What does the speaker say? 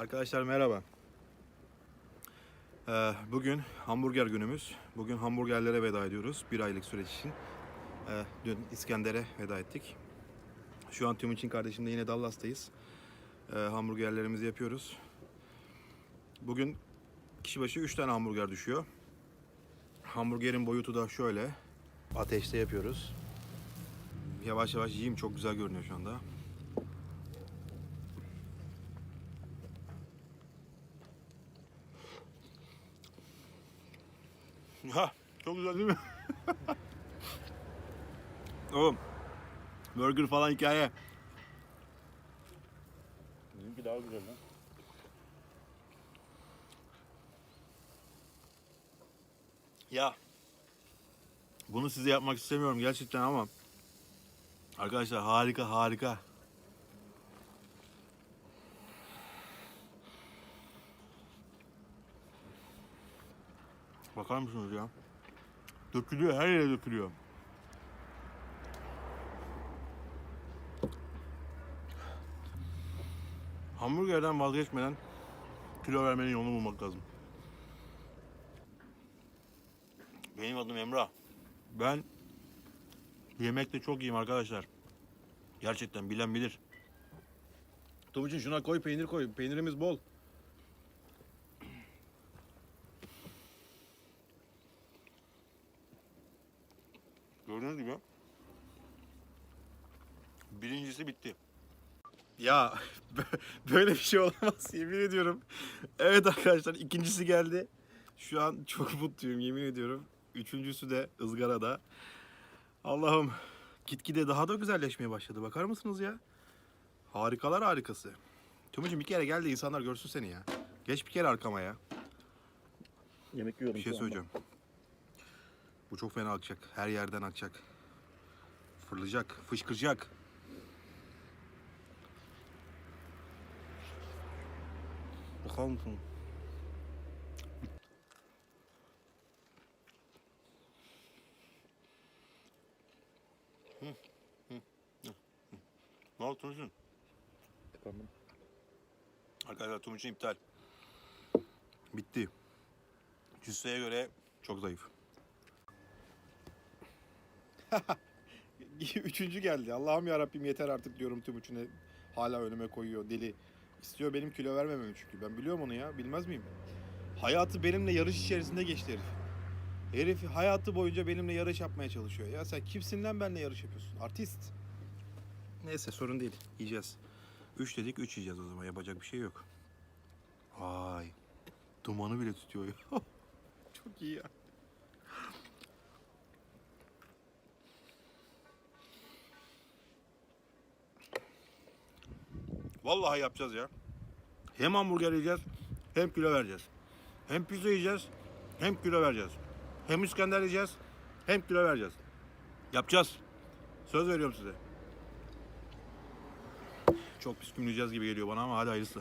Arkadaşlar merhaba. Ee, bugün hamburger günümüz. Bugün hamburgerlere veda ediyoruz bir aylık süreç için. Ee, dün İskender'e veda ettik. Şu an Tümunçin kardeşimle yine Dallas'tayız. Ee, hamburgerlerimizi yapıyoruz. Bugün kişi başı 3 tane hamburger düşüyor. Hamburgerin boyutu da şöyle. Ateşte yapıyoruz. Yavaş yavaş yiyeyim çok güzel görünüyor şu anda. Ha, çok güzel değil mi? Oğlum, burger falan hikaye. Bizimki daha güzel lan. Ya, bunu size yapmak istemiyorum gerçekten ama arkadaşlar harika harika. Bakar mısınız ya? Dökülüyor, her yere dökülüyor. Hamburgerden vazgeçmeden kilo vermenin yolunu bulmak lazım. Benim adım Emrah. Ben yemekte çok iyiyim arkadaşlar. Gerçekten bilen bilir. Tuğçin şuna koy peynir koy. Peynirimiz bol. Gördüğünüz gibi birincisi bitti. Ya böyle bir şey olamaz yemin ediyorum. Evet arkadaşlar ikincisi geldi. Şu an çok mutluyum yemin ediyorum. Üçüncüsü de ızgarada. Allah'ım gitgide daha da güzelleşmeye başladı. Bakar mısınız ya? Harikalar harikası. Tumucuğum bir kere gel de insanlar görsün seni ya. Geç bir kere arkama ya. Yemek yiyorum Bir şey şu anda. Bu çok fena akacak. Her yerden akacak. Fırlayacak, fışkıracak. Bakar mısın? Ne oldu Tunç'un? Tıkandım. Arkadaşlar Tunç'un iptal. Bitti. Cüsseye göre çok zayıf. Üçüncü geldi. Allah'ım ya Rabbim yeter artık diyorum tüm üçüne. Hala önüme koyuyor deli. İstiyor benim kilo vermememi çünkü. Ben biliyorum onu ya. Bilmez miyim? Hayatı benimle yarış içerisinde geçti herif. Herif hayatı boyunca benimle yarış yapmaya çalışıyor. Ya sen kimsin lan benimle yarış yapıyorsun? Artist. Neyse sorun değil. Yiyeceğiz. Üç dedik üç yiyeceğiz o zaman. Yapacak bir şey yok. Vay. Dumanı bile tutuyor ya. Çok iyi ya. Vallahi yapacağız ya. Hem hamburger yiyeceğiz, hem kilo vereceğiz. Hem pizza yiyeceğiz, hem kilo vereceğiz. Hem İskender yiyeceğiz, hem kilo vereceğiz. Yapacağız. Söz veriyorum size. Çok pis gümleyeceğiz gibi geliyor bana ama hadi hayırlısı.